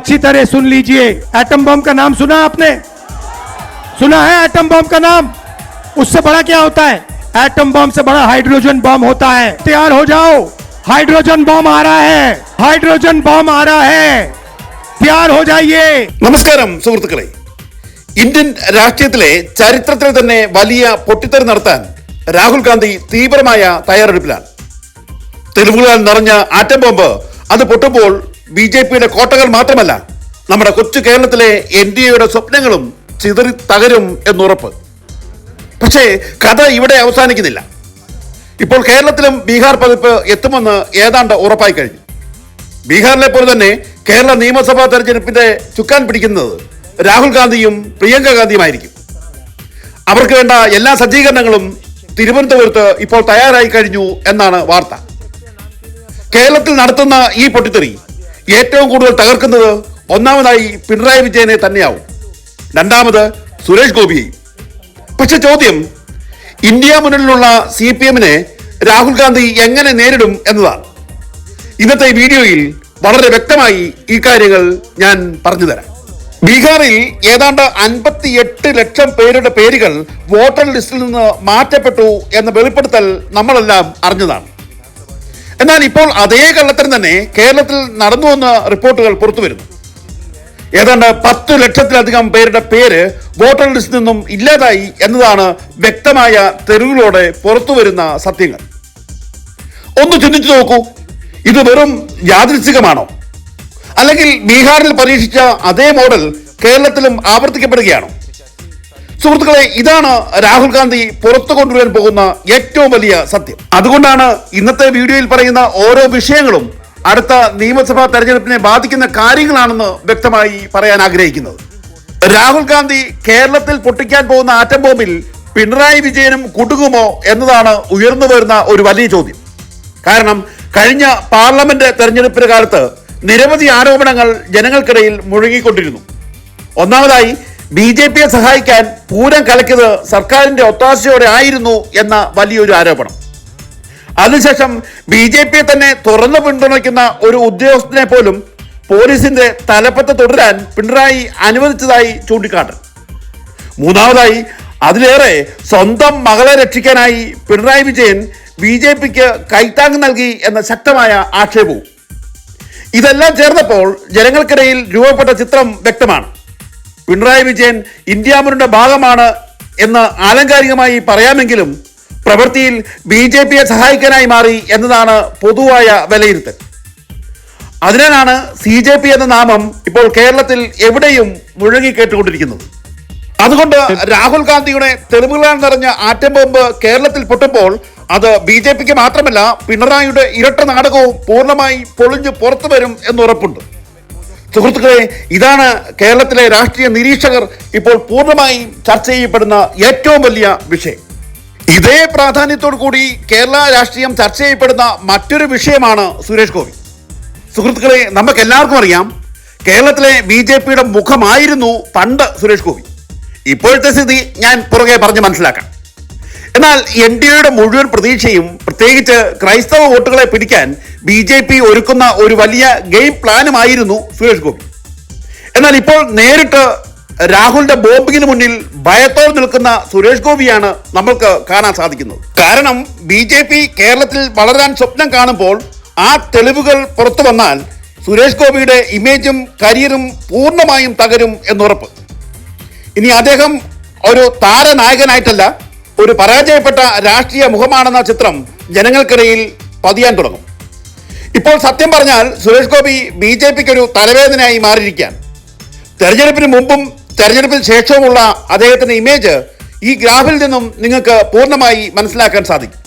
अच्छी तरह सुन लीजिए एटम बम का नाम सुना आपने सुना है एटम बम का नाम उससे बड़ा क्या होता है एटम बम से बड़ा हाइड्रोजन बम होता है तैयार हो जाओ हाइड्रोजन बम आ रहा है हाइड्रोजन बम आ रहा है तैयार हो जाइए നമസ്കാരം സുഹൃത്തുക്കളെ ഇന്ത്യൻ രാഷ്ട്രീയത്തിലെ ചരിത്രത്തിൽ തന്നെ വലിയ പൊട്ടിത്തെറി നടത്താൻ രാഹുൽ ഗാന്ധി തീവ്രമായ തയ്യാറെടുപ്പിലാണ് തെളിവുകളാൽ നിറഞ്ഞ ആറ്റം ബോംബ് അത് പൊട്ടുമ്പോൾ ബി ജെ പിയുടെ കോട്ടകൾ മാത്രമല്ല നമ്മുടെ കൊച്ചു കേരളത്തിലെ എൻ ഡി എയുടെ സ്വപ്നങ്ങളും ചിതറി തകരും എന്നുറപ്പ്. പക്ഷേ കഥ ഇവിടെ അവസാനിക്കുന്നില്ല. ഇപ്പോൾ കേരളത്തിലും ബീഹാർ പതിപ്പ് എത്തുമെന്ന് ഏതാണ്ട് ഉറപ്പായി കഴിഞ്ഞു. ബീഹാറിലെ പോലെ തന്നെ കേരള നിയമസഭാ തെരഞ്ഞെടുപ്പിന്റെ ചുക്കാൻ പിടിക്കുന്നത് രാഹുൽ ഗാന്ധിയും പ്രിയങ്ക ഗാന്ധിയുമായിരിക്കും. അവർക്ക് വേണ്ട എല്ലാ സജ്ജീകരണങ്ങളും തിരുവനന്തപുരത്ത് ഇപ്പോൾ തയ്യാറായി കഴിഞ്ഞു എന്നാണ് വാർത്ത. കേരളത്തിൽ നടത്തുന്ന ഈ പൊട്ടിത്തെറി ഏറ്റവും കൂടുതൽ തകർക്കുന്നത് ഒന്നാമതായി പിണറായി വിജയനെ തന്നെയാവും. രണ്ടാമത് സുരേഷ് ഗോപിയെയും പക്ഷെ ചോദ്യം ഇന്ത്യ മുന്നിലുള്ള സി പി എമ്മിനെ രാഹുൽ ഗാന്ധി എങ്ങനെ നേരിടും എന്നതാണ്. ഇന്നത്തെ വീഡിയോയിൽ വളരെ വ്യക്തമായി ഈ കാര്യങ്ങൾ ഞാൻ പറഞ്ഞു തരാം. ബീഹാറിൽ ഏതാണ്ട് അൻപത്തി എട്ട് ലക്ഷം പേരുടെ പേരുകൾ വോട്ടർ ലിസ്റ്റിൽ നിന്ന് മാറ്റപ്പെട്ടു എന്ന വെളിപ്പെടുത്തൽ നമ്മളെല്ലാം അറിഞ്ഞതാണ്. എന്നാൽ ഇപ്പോൾ അതേ കള്ളത്തരം തന്നെ കേരളത്തിൽ നടന്നു വന്ന റിപ്പോർട്ടുകൾ പുറത്തു വരുന്നു. ഏതാണ്ട് പത്ത് ലക്ഷത്തിലധികം പേരുടെ പേര് വോട്ടർ ലിസ്റ്റിൽ നിന്നും ഇല്ലാതായി എന്നതാണ് വ്യക്തമായ തെരുവിലൂടെ പുറത്തു വരുന്ന സത്യങ്ങൾ. ഒന്ന് ചിന്തിച്ചു നോക്കൂ. ഇത് വെറും യാദൃച്ഛികമാണോ അല്ലെങ്കിൽ ബീഹാറിൽ പരീക്ഷിച്ച അതേ മോഡൽ കേരളത്തിലും ആവർത്തിക്കപ്പെടുകയാണോ? സുഹൃത്തുക്കളെ ഇതാണ് രാഹുൽ ഗാന്ധി പുറത്തു കൊണ്ടുവരാൻ പോകുന്ന ഏറ്റവും വലിയ സത്യം. അതുകൊണ്ടാണ് ഇന്നത്തെ വീഡിയോയിൽ പറയുന്ന ഓരോ വിഷയങ്ങളും അടുത്ത നിയമസഭാ തെരഞ്ഞെടുപ്പിനെ ബാധിക്കുന്ന കാര്യങ്ങളാണെന്ന് വ്യക്തമായി പറയാൻ ആഗ്രഹിക്കുന്നത്. രാഹുൽ ഗാന്ധി കേരളത്തിൽ പൊട്ടിക്കാൻ പോകുന്ന ആറ്റം ബോംബിൽ പിണറായി വിജയനും കുടുങ്ങുമോ എന്നതാണ് ഉയർന്നു വരുന്ന ഒരു വലിയ ചോദ്യം. കാരണം കഴിഞ്ഞ പാർലമെന്റ് തെരഞ്ഞെടുപ്പിന്റെ കാലത്ത് നിരവധി ആരോപണങ്ങൾ ജനങ്ങൾക്കിടയിൽ മുഴുകിക്കൊണ്ടിരുന്നു ഒന്നാമതായി ബി ജെ പിയെ സഹായിക്കാൻ പൂരം കലക്കിയത് സർക്കാരിന്റെ ഒത്താശയോടെ ആയിരുന്നു എന്ന വലിയൊരു ആരോപണം. അതിനുശേഷം ബി ജെ പിയെ തന്നെ തുറന്നു പിന്തുണയ്ക്കുന്ന ഒരു ഉദ്യോഗസ്ഥനെ പോലും പോലീസിന്റെ തലപ്പത്ത് തുടരാൻ പിണറായി അനുവദിച്ചതായി ചൂണ്ടിക്കാട്ടൽ മൂന്നാമതായി അതിലേറെ സ്വന്തം മകളെ രക്ഷിക്കാനായി പിണറായി വിജയൻ ബി ജെ പിക്ക് കൈത്താങ് നൽകി എന്ന ശക്തമായ ആക്ഷേപവും. ഇതെല്ലാം ചേർന്നപ്പോൾ ജനങ്ങൾക്കിടയിൽ രൂപപ്പെട്ട ചിത്രം വ്യക്തമാണ്. പിണറായി വിജയൻ ഇന്ത്യാമുരുടെ ഭാഗമാണ് എന്ന് ആലങ്കാരികമായി പറയാമെങ്കിലും പ്രവൃത്തിയിൽ ബി ജെ പിയെ സഹായിക്കാനായി മാറി എന്നതാണ് പൊതുവായ വിലയിരുത്തൽ. അതിനാലാണ് സി ജെ പി എന്ന നാമം ഇപ്പോൾ കേരളത്തിൽ എവിടെയും മുഴങ്ങിക്കേട്ടുകൊണ്ടിരിക്കുന്നത് അതുകൊണ്ട് രാഹുൽ ഗാന്ധിയുടെ തെളിവുകളാൽ നിറഞ്ഞ ആറ്റം ബോംബ് കേരളത്തിൽ പൊട്ടുമ്പോൾ അത് ബി ജെ പിക്ക് മാത്രമല്ല പിണറായിയുടെ ഇരട്ട നാടകവും പൂർണമായി പൊളിഞ്ഞു പുറത്തു വരും എന്നുറപ്പുണ്ട്. സുഹൃത്തുക്കളെ ഇതാണ് കേരളത്തിലെ രാഷ്ട്രീയ നിരീക്ഷകർ ഇപ്പോൾ പൂർണമായും ചർച്ച ചെയ്യപ്പെടുന്ന ഏറ്റവും വലിയ വിഷയം. ഇതേ പ്രാധാന്യത്തോടു കൂടി കേരള രാഷ്ട്രീയം ചർച്ച ചെയ്യപ്പെടുന്ന മറ്റൊരു വിഷയമാണ് സുരേഷ് ഗോപി. സുഹൃത്തുക്കളെ നമുക്ക് എല്ലാവർക്കും അറിയാം കേരളത്തിലെ ബി ജെ പിയുടെ മുഖമായിരുന്നു പണ്ട് സുരേഷ് ഗോപി. ഇപ്പോഴത്തെ സ്ഥിതി ഞാൻ പുറകെ പറഞ്ഞ് മനസ്സിലാക്കാം. എന്നാൽ എൻ ഡി എയുടെ മുഴുവൻ പ്രതീക്ഷയും പ്രത്യേകിച്ച് ക്രൈസ്തവ വോട്ടുകളെ പിടിക്കാൻ ബി ജെ പി ഒരുക്കുന്ന ഒരു വലിയ ഗെയിം പ്ലാനുമായിരുന്നു സുരേഷ് ഗോപി. എന്നാൽ ഇപ്പോൾ നേരിട്ട് രാഹുലിന്റെ ബോംബിങ്ങിന് മുന്നിൽ ഭയത്തോടെ നിൽക്കുന്ന സുരേഷ് ഗോപിയാണ് നമ്മൾക്ക് കാണാൻ സാധിക്കുന്നത്. കാരണം ബി ജെ പി കേരളത്തിൽ വളരാൻ സ്വപ്നം കാണുമ്പോൾ ആ തെളിവുകൾ പുറത്തു വന്നാൽ സുരേഷ് ഗോപിയുടെ ഇമേജും കരിയറും പൂർണമായും തകരും എന്നുറപ്പ്. ഇനി അദ്ദേഹം ഒരു താരനായകനായിട്ടല്ല ഒരു പരാജയപ്പെട്ട രാഷ്ട്രീയ മുഖമാണെന്ന ചിത്രം ജനങ്ങൾക്കിടയിൽ പതിയാൻ തുടങ്ങും. ഇപ്പോൾ സത്യം പറഞ്ഞാൽ സുരേഷ് ഗോപി ബി ജെ പിക്ക് ഒരു തലവേദനയായി മാറിയിരിക്കുകയാണ്. തെരഞ്ഞെടുപ്പിന് മുമ്പും തെരഞ്ഞെടുപ്പിന് ശേഷവുമുള്ള അദ്ദേഹത്തിന്റെ ഇമേജ് ഈ ഗ്രാഫിൽ നിന്നും നിങ്ങൾക്ക് പൂർണമായി മനസ്സിലാക്കാൻ സാധിക്കും.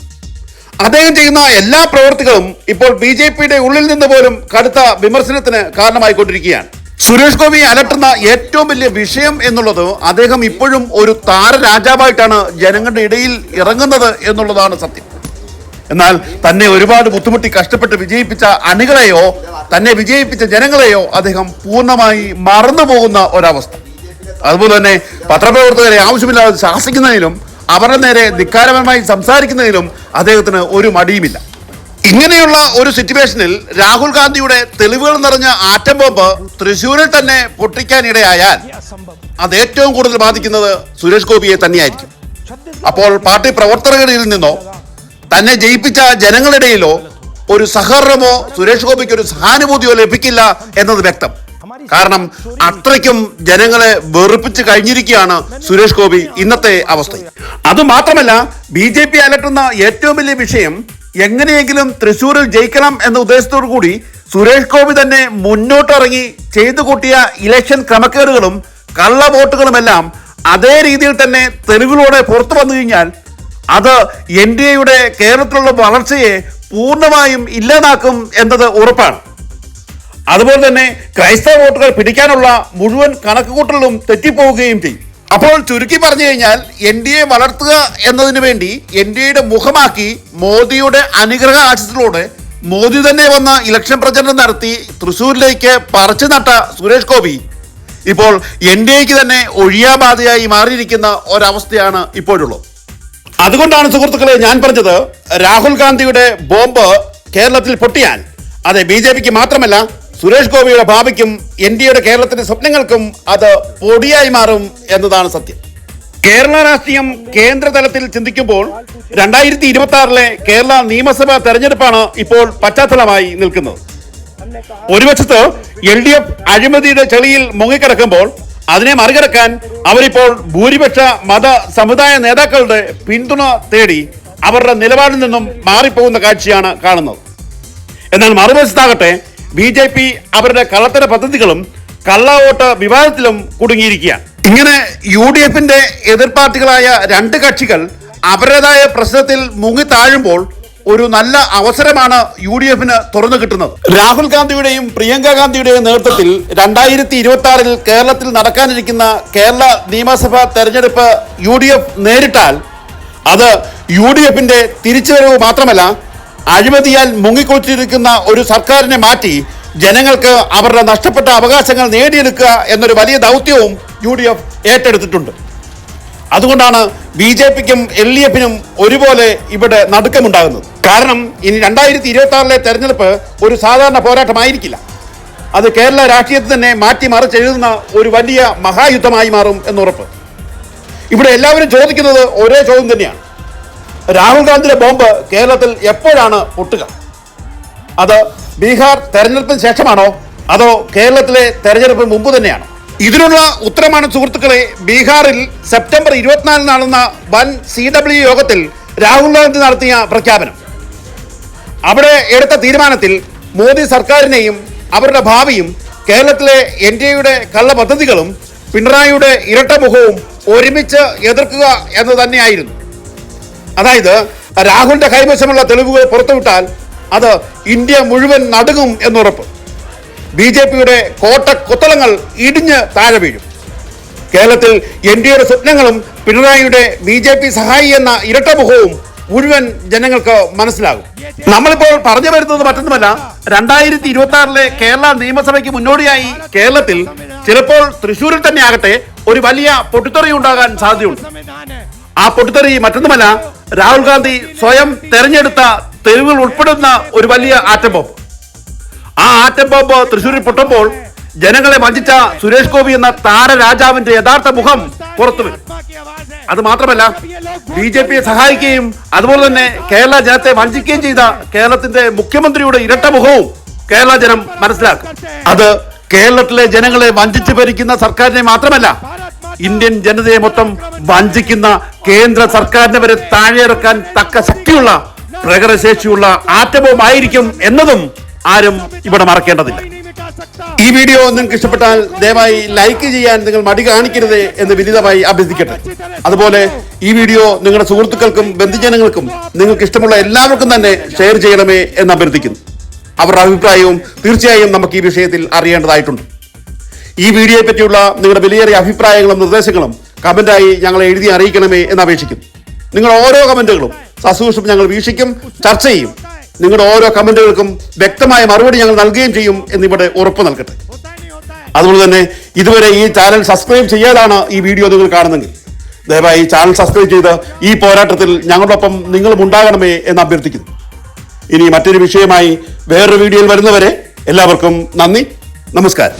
അദ്ദേഹം ചെയ്യുന്ന എല്ലാ പ്രവൃത്തികളും ഇപ്പോൾ ബി ജെ പിയുടെ ഉള്ളിൽ നിന്ന് പോലും കടുത്ത വിമർശനത്തിന് കാരണമായിക്കൊണ്ടിരിക്കുകയാണ്. സുരേഷ് ഗോപി അലട്ടുന്ന ഏറ്റവും വലിയ വിഷയം എന്നുള്ളത് അദ്ദേഹം ഇപ്പോഴും ഒരു താരരാജാവായിട്ടാണ് ജനങ്ങളുടെ ഇടയിൽ ഇറങ്ങുന്നത് എന്നുള്ളതാണ് സത്യം. എന്നാൽ തന്നെ ഒരുപാട് ബുദ്ധിമുട്ടി കഷ്ടപ്പെട്ട് വിജയിപ്പിച്ച അണികളെയോ തന്നെ വിജയിപ്പിച്ച ജനങ്ങളെയോ അദ്ദേഹം പൂർണമായി മറന്നുപോകുന്ന ഒരവസ്ഥ. അതുപോലെ തന്നെ പത്രപ്രവർത്തകരെ ആവശ്യമില്ലാതെ ശാസിക്കുന്നതിലും അവരുടെ നേരെ ധിക്കാരപരമായി സംസാരിക്കുന്നതിലും അദ്ദേഹത്തിന് ഒരു മടിയുമില്ല. ഇങ്ങനെയുള്ള ഒരു സിറ്റുവേഷനിൽ രാഹുൽ ഗാന്ധിയുടെ തെളിവുകൾ നിറഞ്ഞ ആറ്റം ബോംബ് തൃശൂരിൽ തന്നെ പൊട്ടിക്കാനിടയായാൽ അത് ഏറ്റവും കൂടുതൽ ബാധിക്കുന്നത് സുരേഷ് ഗോപിയെ തന്നെയായിരിക്കും. അപ്പോൾ പാർട്ടി പ്രവർത്തകരിൽ നിന്നോ തന്നെ ജയിപ്പിച്ച ജനങ്ങളിടയിലോ ഒരു സഹകരണമോ സുരേഷ് ഗോപിക്ക് ഒരു സഹാനുഭൂതിയോ ലഭിക്കില്ല എന്നത് വ്യക്തം. കാരണം അത്രയ്ക്കും ജനങ്ങളെ വെറുപ്പിച്ച് കഴിഞ്ഞിരിക്കുകയാണ് സുരേഷ് ഗോപി ഇന്നത്തെ അവസ്ഥ. അത് മാത്രമല്ല ബി ജെ പി അലട്ടുന്ന ഏറ്റവും വലിയ വിഷയം എങ്ങനെയെങ്കിലും തൃശൂരിൽ ജയിക്കണം എന്ന ഉദ്ദേശത്തോടു കൂടി സുരേഷ് ഗോപി തന്നെ മുന്നോട്ടിറങ്ങി ചെയ്തു കൂട്ടിയ ഇലക്ഷൻ ക്രമക്കേടുകളും കള്ള വോട്ടുകളുമെല്ലാം അതേ രീതിയിൽ തന്നെ തെളിവുകളോടെ പുറത്തു വന്നു കഴിഞ്ഞാൽ അത് എൻ ഡി എയുടെ കേരളത്തിലുള്ള വളർച്ചയെ പൂർണമായും ഇല്ലാതാക്കും എന്നത് ഉറപ്പാണ്. അതുപോലെ തന്നെ ക്രൈസ്തവ വോട്ടുകൾ പിടിക്കാനുള്ള മുഴുവൻ കണക്കുകൂട്ടലും തെറ്റിപ്പോവുകയും ചെയ്യും. അപ്പോൾ ചുരുക്കി പറഞ്ഞു കഴിഞ്ഞാൽ എൻ ഡി എ വളർത്തുക എന്നതിന് വേണ്ടി എൻ ഡി എയുടെ മുഖമാക്കി മോദിയുടെ അനുഗ്രഹ ആശയത്തിലൂടെ മോദി തന്നെ വന്ന ഇലക്ഷൻ പ്രചരണം നടത്തി തൃശ്ശൂരിലേക്ക് പറിച്ചു നട്ട സുരേഷ് ഗോപി ഇപ്പോൾ എൻ ഡി എക്ക് തന്നെ ഒഴിയാബാധയായി മാറിയിരിക്കുന്ന ഒരവസ്ഥയാണ് ഇപ്പോഴുള്ളത്. അതുകൊണ്ടാണ് സുഹൃത്തുക്കളെ ഞാൻ പറഞ്ഞത് രാഹുൽ ഗാന്ധിയുടെ ബോംബ് കേരളത്തിൽ പൊട്ടിയാൽ അതെ ബി ജെ പിക്ക് മാത്രമല്ല സുരേഷ് ഗോപിയുടെ ഭാവിക്കും എൻ ഡി എയുടെ കേരളത്തിന്റെ സ്വപ്നങ്ങൾക്കും അത് പൊടിയായി മാറും എന്നതാണ് സത്യം. കേരള രാഷ്ട്രീയം കേന്ദ്ര തലത്തിൽ ചിന്തിക്കുമ്പോൾ രണ്ടായിരത്തി ഇരുപത്തി ആറിലെ കേരള നിയമസഭാ തെരഞ്ഞെടുപ്പാണ് ഇപ്പോൾ പശ്ചാത്തലമായി നിൽക്കുന്നത്. ഒരു വശത്ത് എൽ ഡി എഫ് അഴിമതിയുടെ ചെളിയിൽ മുങ്ങിക്കിടക്കുമ്പോൾ അതിനെ മറികടക്കാൻ അവരിപ്പോൾ ഭൂരിപക്ഷ മത സമുദായ നേതാക്കളുടെ പിന്തുണ തേടി അവരുടെ നിലപാടിൽ നിന്നും മാറിപ്പോകുന്ന കാഴ്ചയാണ് കാണുന്നത്. എന്നാൽ മറുവശത്താകട്ടെ ബി ജെ പി അവരുടെ കള്ളത്തര പദ്ധതികളും കള്ളവോട്ട് വിവാദത്തിലും കുടുങ്ങിയിരിക്കുകയാണ്. ഇങ്ങനെ യു ഡി എഫിന്റെ എതിർ രണ്ട് കക്ഷികൾ അവരുടേതായ പ്രശ്നത്തിൽ മുങ്ങി താഴുമ്പോൾ ഒരു നല്ല അവസരമാണ് യു ഡി എഫിന് തുറന്നു കിട്ടുന്നത്. രാഹുൽ ഗാന്ധിയുടെയും പ്രിയങ്ക ഗാന്ധിയുടെയും നേതൃത്വത്തിൽ രണ്ടായിരത്തി ഇരുപത്തി ആറിൽ കേരളത്തിൽ നടക്കാനിരിക്കുന്ന കേരള നിയമസഭാ തെരഞ്ഞെടുപ്പ് യു ഡി എഫ് നേരിട്ടാൽ അത് യു ഡി എഫിന്റെ തിരിച്ചുവരവ് മാത്രമല്ല അഴിമതിയാൽ മുങ്ങിക്കൊച്ചിരിക്കുന്ന ഒരു സർക്കാരിനെ മാറ്റി ജനങ്ങൾക്ക് അവരുടെ നഷ്ടപ്പെട്ട അവകാശങ്ങൾ നേടിയെടുക്കുക എന്നൊരു വലിയ ദൗത്യവും യു ഡി എഫ് ഏറ്റെടുത്തിട്ടുണ്ട്. അതുകൊണ്ടാണ് ബി ജെ പിക്കും എൽ ഡി എഫിനും ഒരുപോലെ ഇവിടെ നടുക്കമുണ്ടാകുന്നത്. കാരണം ഇനി രണ്ടായിരത്തി ഇരുപത്തി ആറിലെ തെരഞ്ഞെടുപ്പ് ഒരു സാധാരണ പോരാട്ടമായിരിക്കില്ല. അത് കേരള രാഷ്ട്രീയത്തിൽ തന്നെ മാറ്റി മറിച്ചെഴുതുന്ന ഒരു വലിയ മഹായുദ്ധമായി മാറും എന്നുറപ്പ്. ഇവിടെ എല്ലാവരും ചോദിക്കുന്നത് ഒരേ ചോദ്യം തന്നെയാണ്. രാഹുൽ ഗാന്ധിയുടെ ബോംബ് കേരളത്തിൽ എപ്പോഴാണ് പൊട്ടുക? അത് ബീഹാർ തെരഞ്ഞെടുപ്പിന് ശേഷമാണോ? അതോ കേരളത്തിലെ തെരഞ്ഞെടുപ്പിന് മുമ്പ് തന്നെയാണോ? ഇതിനുള്ള ഉത്തരമാണ് സുഹൃത്തുക്കളെ ബീഹാറിൽ സെപ്റ്റംബർ ഇരുപത്തിനാലിന് നടന്ന വൻ സി ഡബ്ല്യു യോഗത്തിൽ രാഹുൽ ഗാന്ധി നടത്തിയ പ്രഖ്യാപനം. അവിടെ എടുത്ത തീരുമാനത്തിൽ മോദി സർക്കാരിനെയും അവരുടെ ഭാവിയും കേരളത്തിലെ എൻ ഡി എയുടെ കള്ള പദ്ധതികളും പിണറായിയുടെ ഇരട്ട മുഖവും ഒരുമിച്ച് എതിർക്കുക എന്ന് തന്നെയായിരുന്നു. അതായത് രാഹുലിന്റെ കൈവശമുള്ള തെളിവുകൾ പുറത്തുവിട്ടാൽ അത് ഇന്ത്യ മുഴുവൻ നടുങ്ങും എന്നുറപ്പ്. ബി ജെ പിയുടെ കോട്ട കൊത്തളങ്ങൾ ഇടിഞ്ഞ് താഴെ വീഴും. കേരളത്തിൽ എൻ ഡി എയുടെ സ്വപ്നങ്ങളും പിണറായിയുടെ ബി ജെ പി സഹായി എന്ന ഇരട്ടമുഖവും മുഴുവൻ ജനങ്ങൾക്ക് മനസ്സിലാകും. നമ്മളിപ്പോൾ പറഞ്ഞു വരുന്നത് മറ്റൊന്നുമല്ല രണ്ടായിരത്തി ഇരുപത്തി ആറിലെ കേരള നിയമസഭയ്ക്ക് മുന്നോടിയായി കേരളത്തിൽ ചിലപ്പോൾ തൃശ്ശൂരിൽ തന്നെ ആകട്ടെ ഒരു വലിയ പൊട്ടിത്തെറി ഉണ്ടാകാൻ സാധ്യതയുണ്ട്. ആ പൊട്ടിത്തെറി മറ്റൊന്നുമല്ല രാഹുൽ ഗാന്ധി സ്വയം തെരഞ്ഞെടുത്ത തെരുവുകൾ ഉൾപ്പെടുന്ന ഒരു വലിയ ആറ്റം ബോംബ്. ആ ആറ്റം ബോംബ് തൃശ്ശൂരിൽ പൊട്ടുമ്പോൾ ജനങ്ങളെ വഞ്ചിച്ച സുരേഷ് ഗോപി എന്ന താരരാജാവിന്റെ യഥാർത്ഥ മുഖം പുറത്തു വരും അത് മാത്രമല്ല ബി ജെ പിയെ സഹായിക്കുകയും അതുപോലെ തന്നെ കേരള ജനത്തെ വഞ്ചിക്കുകയും ചെയ്ത കേരളത്തിന്റെ മുഖ്യമന്ത്രിയുടെ ഇരട്ട മുഖവും കേരള ജനം മനസ്സിലാക്കും. അത് കേരളത്തിലെ ജനങ്ങളെ വഞ്ചിച്ചു ഭരിക്കുന്ന സർക്കാരിനെ മാത്രമല്ല ഇന്ത്യൻ ജനതയെ മൊത്തം വഞ്ചിക്കുന്ന കേന്ദ്ര സർക്കാരിനെ വരെ താഴെയിറക്കാൻ തക്ക ശക്തിയുള്ള പ്രകടശേഷിയുള്ള ആറ്റവുമായിരിക്കും എന്നതും ആരും ഇവിടെ മറക്കേണ്ടതില്ല. ഈ വീഡിയോ നിങ്ങൾക്ക് ഇഷ്ടപ്പെട്ടാൽ ദയവായി ലൈക്ക് ചെയ്യാൻ നിങ്ങൾ മടി കാണിക്കരുത് എന്ന് വിനിതമായി അഭ്യർത്ഥിക്കട്ടെ. അതുപോലെ ഈ വീഡിയോ നിങ്ങളുടെ സുഹൃത്തുക്കൾക്കും ബന്ധുജനങ്ങൾക്കും നിങ്ങൾക്ക് ഇഷ്ടമുള്ള എല്ലാവർക്കും തന്നെ ഷെയർ ചെയ്യണമേ എന്ന് അഭ്യർത്ഥിക്കുന്നു. അവരുടെ അഭിപ്രായവും തീർച്ചയായും നമുക്ക് ഈ വിഷയത്തിൽ അറിയേണ്ടതായിട്ടുണ്ട്. ഈ വീഡിയോയെ പറ്റിയുള്ള നിങ്ങളുടെ വിലയേറിയ അഭിപ്രായങ്ങളും നിർദ്ദേശങ്ങളും കമന്റായി ഞങ്ങളെ എഴുതി അറിയിക്കണമേ എന്ന് അപേക്ഷിക്കുന്നു. നിങ്ങളുടെ ഓരോ കമന്റുകളും സസൂക്ഷ്മം ഞങ്ങൾ വീക്ഷിക്കും ചർച്ച ചെയ്യും. നിങ്ങളുടെ ഓരോ കമന്റുകൾക്കും വ്യക്തമായ മറുപടി ഞങ്ങൾ നൽകുകയും ചെയ്യും എന്നിവിടെ ഉറപ്പ് നൽകട്ടെ. അതുപോലെ തന്നെ ഇതുവരെ ഈ ചാനൽ സബ്സ്ക്രൈബ് ചെയ്യാതാണ് ഈ വീഡിയോ നിങ്ങൾ കാണുന്നെങ്കിൽ. ദയവായി ചാനൽ സബ്സ്ക്രൈബ് ചെയ്ത് ഈ പോരാട്ടത്തിൽ ഞങ്ങളോടൊപ്പം നിങ്ങളും ഉണ്ടാകണമേ എന്ന് അഭ്യർത്ഥിക്കുന്നു. ഇനി മറ്റൊരു വിഷയമായി വേറൊരു വീഡിയോയിൽ വരുന്നവരെ എല്ലാവർക്കും നന്ദി. നമസ്കാരം.